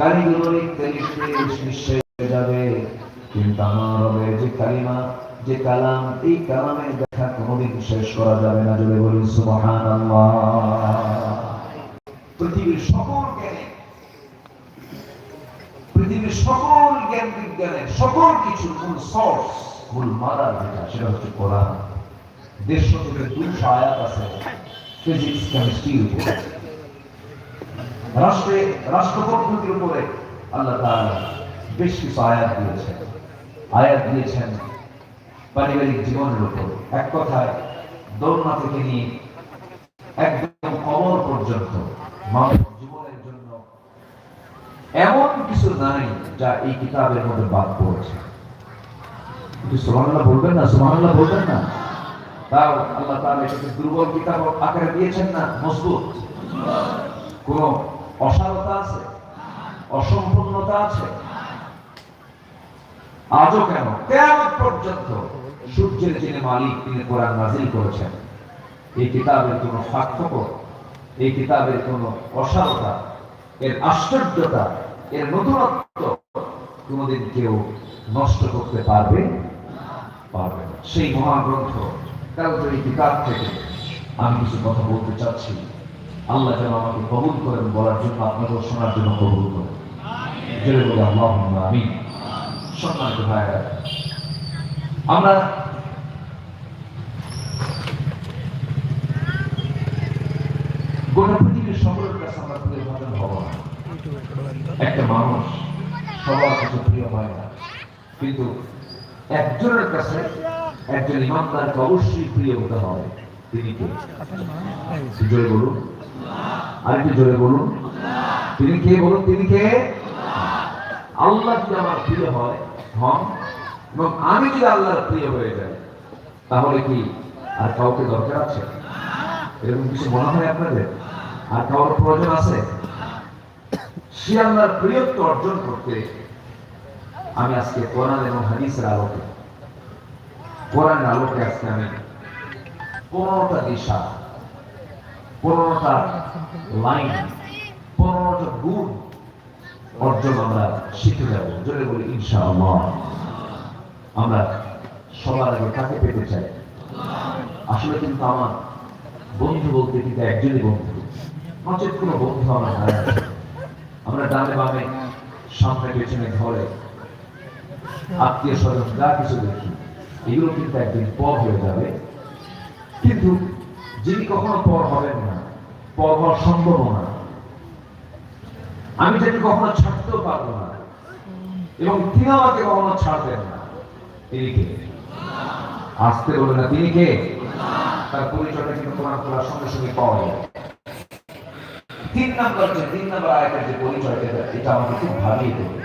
কালিগুলো লিখতে লিখতে যে কালিমা কালাম, এই কালামের দেখা কোনোদিন শেষ করা যাবে না। যদি বলি সুবহানাল্লাহ। পৃথিবীর সকল সকল জ্ঞান বিজ্ঞানের সকল উপর রাষ্ট্রে রাষ্ট্র পদ্ধতির উপরে আল্লাহ তাআলা বেশ কিছু আয়াত দিয়েছেন। আয়াত দিয়েছেন পারিবারিক জীবনের উপর। এক কথায় দোলনা থেকে নিয়ে একদম কবর পর্যন্ত মানব জীবনের জন্য এমন কিছু নাই যা এই কিতাবের মধ্যে বাদ পড়েছে। সুবহানাল্লাহ বলবেন না? সুবহানাল্লাহ বলবেন না? তাও আল্লাহ তাআলা এটাকে দুর্বল কিতাব আকারে দিয়েছেন না? মজবুত? কোন অসারতা আছে? অসম্পূর্ণতা আছে? আজও কেন? কেয়ামত পর্যন্ত সূর্যের যিনি মালিক, তিনি কোরআন নাজিল করেছেন। এই কিতাবের কোন পার্থক্য, এই কিতাবের কোন অসারতা, এর আশ্চর্যতা, এর নতুনত্ব কোনোদিন কেউ নষ্ট করতে পারবে? পারবে সেই মহাগ্রন্থ কারণ এই কিতাব থেকে আমি কিছু কথা বলতে চাচ্ছি। আল্লাহ যেন আমাকে কবুল করেন, বলার জন্য আপনাদের শোনার জন্য কবুল করেন। আল্লাহ আমি সম্মানিত আমরা গোটা পৃথিবীর সকলের কাছে আমরা একটা মানুষ সবার কাছে প্রিয় হয় না। কিন্তু একজনের কাছে একজন ইমানদারকে অবশ্যই প্রিয় হতে হবে তিনি কে? বলুন। আরেকটু জোরে বলুন। তিনি কে বলুন, তিনি কে? আল্লাহ যদি আমার প্রিয় হয়, হন, এবং আমি যদি আল্লাহর প্রিয় হয়ে যাই, তাহলে কি আর কাউকে দরকার আছে? এরকম কিছু মনে হয় আপনাদের? আর কারোর প্রয়োজন আছে? সে আল্লাহর প্রিয়ত্ব অর্জন করতে আমি আজকে কোরআন এবং হাদিসের আলোকে, কোরআনের আলোকে আজকে আমি পনেরোটা দিশা পনেরোটা লাইন পনেরোটা গুণ অর্জন আমরা শিখে যাব। জোরে বলি, ইনশাআল্লাহ। আমরা সবার আগে কাকে পেতে চাই? আসলে কিন্তু আমার বন্ধু বলতে কিন্তু একজনই বন্ধু। নচেত কোনো বন্ধু আমার নাই। আমরা ডানে বামে, সামনে পেছনে ঘরে আত্মীয় স্বজন যা কিছু দেখি, এগুলো কিন্তু একদিন পর হয়ে যাবে। কিন্তু যিনি কখনো পর হবেন না পর হওয়া সম্ভব আমি তাকে কখনো ছাড়তেও পারব না। এবং তিনি আমাকে কখনো ছাড়বেন না। তিনি কে? আসতে বলবেন না, তিনি কে? তার পরিচয়টা কিন্তু কোরআন খোলার সঙ্গে সঙ্গে পাওয়া যায়। তিন নম্বর যে, তিন নম্বর আয়াতের যে পরিচয়টা, এটা আমাকে খুব ভাবিয়ে দেবে।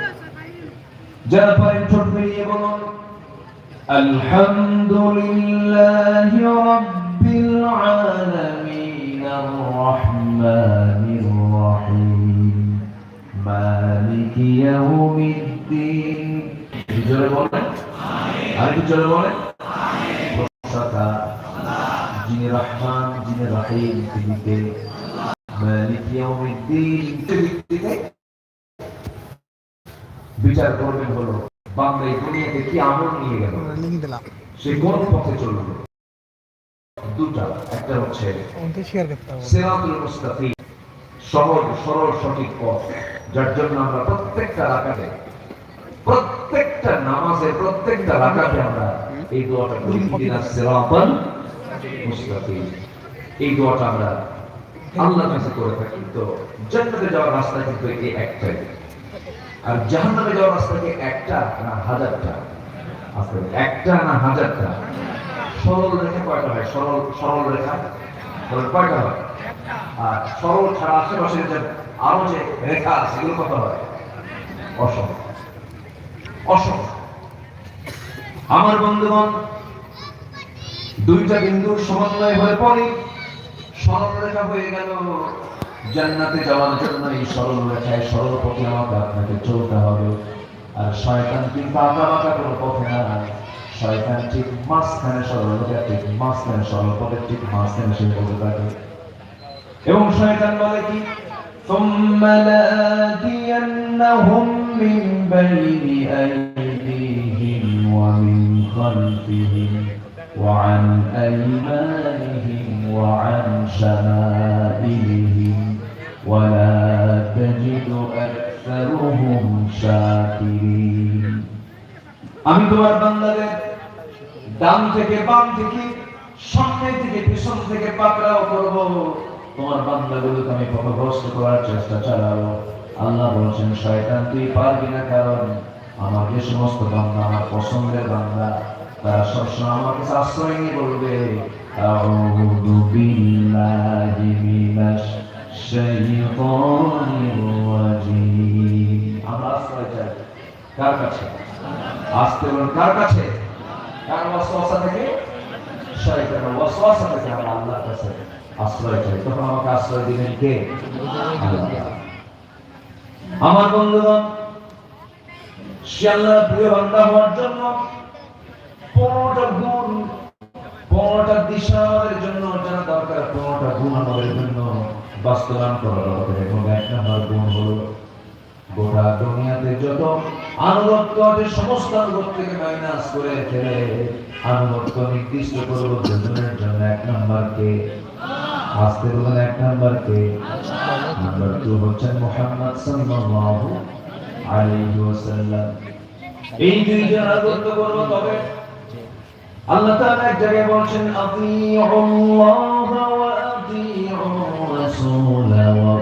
যারা পারেন ঠোঁট মিলিয়ে বলুন, আলহামদুলিল্লাহি রাব্বিল আলামিন। الرحمن الرحيم مالك يوم الدين জোরে বলেন আর কি জোরে বলেন প্রশংসা যিনি রহমান যিনি রহিম তিনি কে মালিক ইয়াউমিদ্দিন ভিত্তিতে বিচার করবেন হলো বাংলা এই দুনিয়াতে কি আমল নিয়ে গেল লিখে দিলাম সে কোন পথে চলবে দুটা একটা হচ্ছে সিরাতুল সহজ সরল সঠিক পথ যার জন্য আমরা প্রত্যেকটা রাকাতে প্রত্যেকটা নামাজে প্রত্যেকটা রাকাতে আমরা এই দোয়াটা করি। ইহদিনাস সিরাতাল মুস্তাকিম। এই দোয়াটা আমরা আল্লাহর কাছে করে থাকি। তো জান্নাতে যাওয়ার রাস্তা কিন্তু এই একটাই। আর জাহান্নামে যাওয়ার রাস্তা কি একটা না হাজারটা? আসলে একটা না হাজারটা? সরল কয়টা হয়? সরল সরল রেখা? হয়? আর সরল ছাড়া আশেপাশে যে আরও যে রেখা আছে এগুলো কত হয়? অসম। অসম। আমার বন্ধুগণ, দুইটা বিন্দুর সমন্বয় হয়ে পরে সরল রেখা হয়ে গেল। জান্নাতে যাওয়ার জন্য এই সরল রেখায় সরল পথে আমাকে আপনাকে চলতে হবে। আর শয়তান কিন্তু আঁকা বাঁকা কোনো পথে না। শয়তান ঠিক মাঝখানে সরল রেখা ঠিক মাঝখানে সরল পথে ঠিক মাঝখানে সে বসে থাকে এবং শয়তান বলে কি ثم لآتينهم لآتينهم من بين أيديهم ومن خلفهم وعن أيمانهم وعن شمائلهم ولا تجد أكثرهم شاكرين আমি তোমার বান্দাদের ডান থেকে বাম থেকে সামনে থেকে পিছন থেকে পাকড়াও করব তোমার বান্দাগুলোকে আমি পথভ্রষ্ট করার চেষ্টা চালাবো আল্লাহ বলছেন শয়তান তুই পারবি না কারণ আমার যে সমস্ত বান্দা আমার পছন্দের বান্দা তারা সবসময় আমার কাছে আশ্রয় নিয়ে বলবে أعوذ بالله من الشيطان الرجيم আমরা আশ্রয় চাই কার কাছে আসতে বলুন কার কাছে কার ওয়াসওয়াসা থেকে? শয়তানের ওয়াসওয়াসা থেকে আমরা আল্লাহর কাছে আশ্রয় চাই। তখন আমাকে আশ্রয় দিবেন কে? আমার বন্ধুগণ প্রিয় বান্দা হওয়ার জন্য পনেরোটা গুণ, পনেরোটা দিশা আমাদের জন্য জানা দরকার, পনেরোটা গুণ আমাদের জন্য বাস্তবায়ন করা দরকার। এবং এক নম্বর গুণ হলো গোটা দুনিয়াতে যত আনুগত্য আছে, সমস্ত আনুগত্য থেকে মাইনাস করে ফেলে। আনুগত্য নির্দিষ্ট করব দুজনের জন্য এক নম্বর কে আসতে এক নম্বর কে টু হচ্ছেন মোহাম্মদ সাল্লাল্লাহু আলাইহি ওয়াসাল্লাম। এই দুইজন আনুগত্য করব তবে আল্লাহ তাআলা এক জায়গায় বলছেন আতিউল্লাহ ওয়া আতিউর রাসূল ওয়া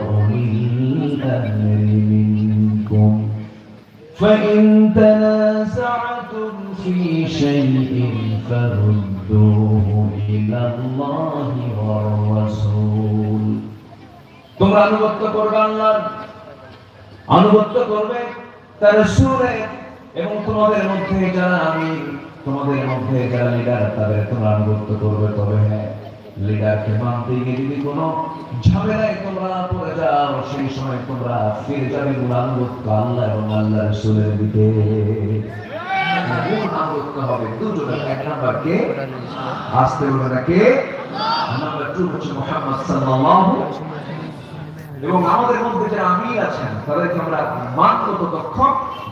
فإن تنازعتم في شيء فردوه إلى الله والرسول তোমরা আনুগত্য করবে আল্লাহর আনুগত্য করবে তার সুরে এবং তোমাদের মধ্যে যারা আমি তোমাদের মধ্যে যারা লিডার তাদের তোমরা আনুগত্য করবে তবে হ্যাঁ লিডারকে মানতে গিয়ে যদি কোনো ঝামেলায় তোমরা পড়ে যাও, সেই সময় তোমরা ফিরে যাবে আল্লাহ এবং আল্লাহ রসুলের দিকে। আমাদের মধ্যে আমির আছেন আমরা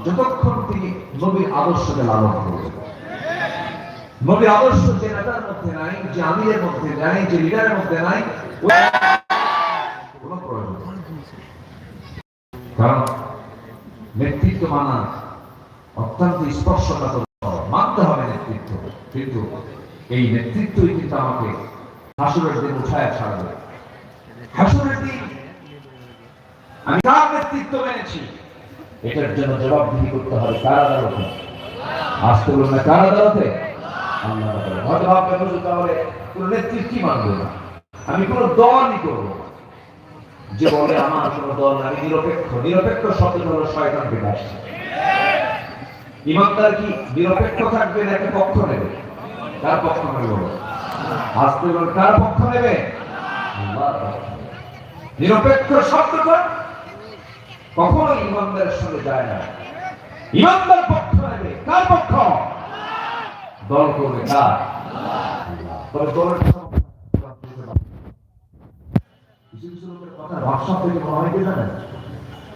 যতক্ষণ তিনি নবীর আদর্শকে লালন করবে। নবীর আদর্শ যে মধ্যে নাই যে মধ্যে নাই, যে লিডারের মধ্যে নাই কারণ নেতৃত্ব মানা অত্যন্ত স্পর্শকাতর মানতে হবে নেতৃত্ব। কিন্তু এই নেতৃত্বই কিন্তু আমাকে হাসুরের দিন উঠায় ছাড়বে। হাসুরের দিন আমি কার নেতৃত্ব মেনেছি। এটার জন্য জবাবদিহি করতে হবে কার আদালতে আসতে বলুন না কার আদালতে হয়তো ভাববে হুজুর তাহলে কোন নেতৃত্বই মানবে না। আমি কোন দলই করব। যে আমার কোন দল আমি নিরপেক্ষ নিরপেক্ষ শব্দ হলো শয়তান থেকে ইমানদার কি নিরপেক্ষ থাকবে না একটা পক্ষ নেবে? কার পক্ষ নেবে আসতে কার পক্ষ নেবে। নিরপেক্ষ শব্দটা কখনো ইমানদারের সঙ্গে যায় না। ইমানদার পক্ষ নেবে। কার পক্ষ? দল করবে কার? কিছু কিছু কথা ভাষা থেকে হয় কি জানেন?